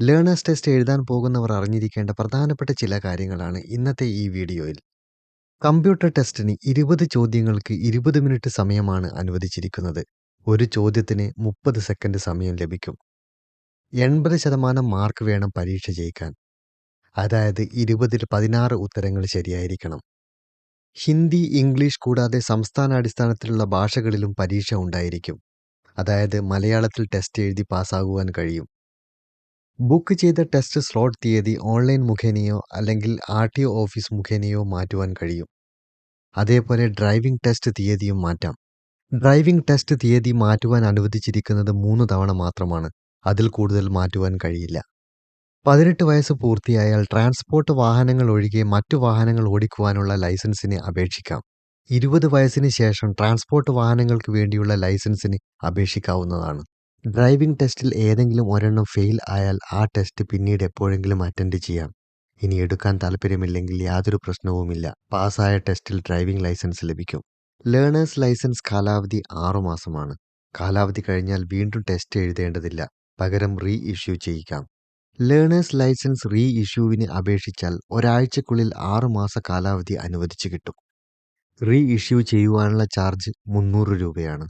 Learners test എഴുതാൻ പോകുന്നവർ അറിഞ്ഞിരിക്കേണ്ട പ്രധാനപ്പെട്ട ചില കാര്യങ്ങളാണ് ഇന്നത്തെ ഈ വീഡിയോയിൽ. കമ്പ്യൂട്ടർ ടെസ്റ്റിന് 20 ചോദ്യങ്ങൾക്ക് 20 മിനിറ്റ് സമയമാണ് അനുവദിച്ചിരിക്കുന്നത്. ഒരു ചോദ്യത്തിന് 30 സെക്കൻഡ് സമയം ലഭിക്കും. 80% മാർക്ക് വേണം പരീക്ഷ ജയിക്കാൻ. അതായത് 20ൽ 16 ഉത്തരങ്ങൾ ശരിയായിരിക്കണം. ഹിന്ദി, ഇംഗ്ലീഷ് കൂടാതെ സംസ്ഥാനാടിസ്ഥാനത്തിലുള്ള ഭാഷകളിലും പരീക്ഷ ഉണ്ടായിരിക്കും. അതായത് മലയാളത്തിൽ ടെസ്റ്റ് എഴുതി പാസ്സാകുവാൻ കഴിയും. ബുക്ക് ചെയ്ത ടെസ്റ്റ് സ്ലോട്ട് തീയതി ഓൺലൈൻ മുഖേനയോ അല്ലെങ്കിൽ ആർ ടി ഒ ഓഫീസ് മുഖേനയോ മാറ്റുവാൻ കഴിയും. അതേപോലെ ഡ്രൈവിംഗ് ടെസ്റ്റ് തീയതിയും മാറ്റാം. ഡ്രൈവിംഗ് ടെസ്റ്റ് തീയതി മാറ്റുവാൻ അനുവദിച്ചിരിക്കുന്നത് മൂന്ന് തവണ മാത്രമാണ്. അതിൽ കൂടുതൽ മാറ്റുവാൻ കഴിയില്ല. 18 വയസ്സ് പൂർത്തിയായാൽ ട്രാൻസ്പോർട്ട് വാഹനങ്ങൾ ഒഴികെ മറ്റു വാഹനങ്ങൾ ഓടിക്കുവാനുള്ള ലൈസൻസിന് അപേക്ഷിക്കാം. 20 വയസ്സിന് ശേഷം ട്രാൻസ്പോർട്ട് വാഹനങ്ങൾക്ക് വേണ്ടിയുള്ള ലൈസൻസിന് അപേക്ഷിക്കാവുന്നതാണ്. ഡ്രൈവിംഗ് ടെസ്റ്റിൽ ഏതെങ്കിലും ഒരെണ്ണം ഫെയിൽ ആയാൽ ആ ടെസ്റ്റ് പിന്നീട് എപ്പോഴെങ്കിലും അറ്റൻഡ് ചെയ്യാം. ഇനി എടുക്കാൻ താല്പര്യമില്ലെങ്കിൽ യാതൊരു പ്രശ്നവുമില്ല. പാസ്സായ ടെസ്റ്റിൽ ഡ്രൈവിംഗ് ലൈസൻസ് ലഭിക്കും. ലേണേഴ്സ് ലൈസൻസ് കാലാവധി 6 മാസമാണ്. കാലാവധി കഴിഞ്ഞാൽ വീണ്ടും ടെസ്റ്റ് എഴുതേണ്ടതില്ല. പകരം റീ ഇഷ്യൂ ചെയ്യിക്കാം. ലേണേഴ്സ് ലൈസൻസ് റീ ഇഷ്യൂവിന് അപേക്ഷിച്ചാൽ ഒരാഴ്ചയ്ക്കുള്ളിൽ 6 മാസ കാലാവധി അനുവദിച്ചു കിട്ടും. റീ ഇഷ്യൂ ചെയ്യുവാനുള്ള ചാർജ് 300 രൂപയാണ്.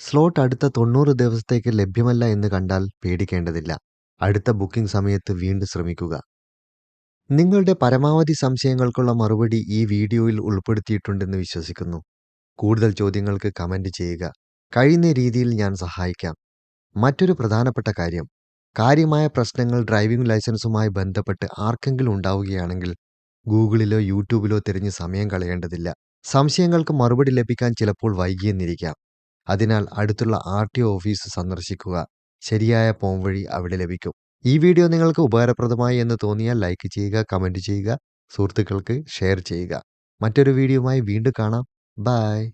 സ്ലോട്ട് അടുത്ത 90 ദിവസത്തേക്ക് ലഭ്യമല്ല എന്ന് കണ്ടാൽ പേടിക്കേണ്ടതില്ല. അടുത്ത ബുക്കിംഗ് സമയത്ത് വീണ്ടും ശ്രമിക്കുക. നിങ്ങളുടെ പരമാവധി സംശയങ്ങൾക്കുള്ള മറുപടി ഈ വീഡിയോയിൽ ഉൾപ്പെടുത്തിയിട്ടുണ്ടെന്ന് വിശ്വസിക്കുന്നു. കൂടുതൽ ചോദ്യങ്ങൾക്ക് കമന്റ് ചെയ്യുക. കഴിയുന്ന രീതിയിൽ ഞാൻ സഹായിക്കാം. മറ്റൊരു പ്രധാനപ്പെട്ട കാര്യം കാര്യമായ പ്രശ്നങ്ങൾ ഡ്രൈവിംഗ് ലൈസൻസുമായി ബന്ധപ്പെട്ട് ആർക്കെങ്കിലും ഉണ്ടാവുകയാണെങ്കിൽ ഗൂഗിളിലോ യൂട്യൂബിലോ തിരഞ്ഞ് സമയം കളയേണ്ടതില്ല. സംശയങ്ങൾക്ക് മറുപടി ലഭിക്കാൻ ചിലപ്പോൾ വൈകിയെന്നിരിക്കാം. അതിനാൽ അടുത്തുള്ള ആർ ആർടിഒ ഓഫീസ് സന്ദർശിക്കുക. ശരിയായ പോം വഴി അവിടെ ലഭിക്കും. ഈ വീഡിയോ നിങ്ങൾക്ക് ഉപകാരപ്രദമായി എന്ന് തോന്നിയാൽ ലൈക്ക് ചെയ്യുക, കമന്റ് ചെയ്യുക, സുഹൃത്തുക്കൾക്ക് ഷെയർ ചെയ്യുക. മറ്റൊരു വീഡിയോയുമായി വീണ്ടും കാണാം. ബൈ.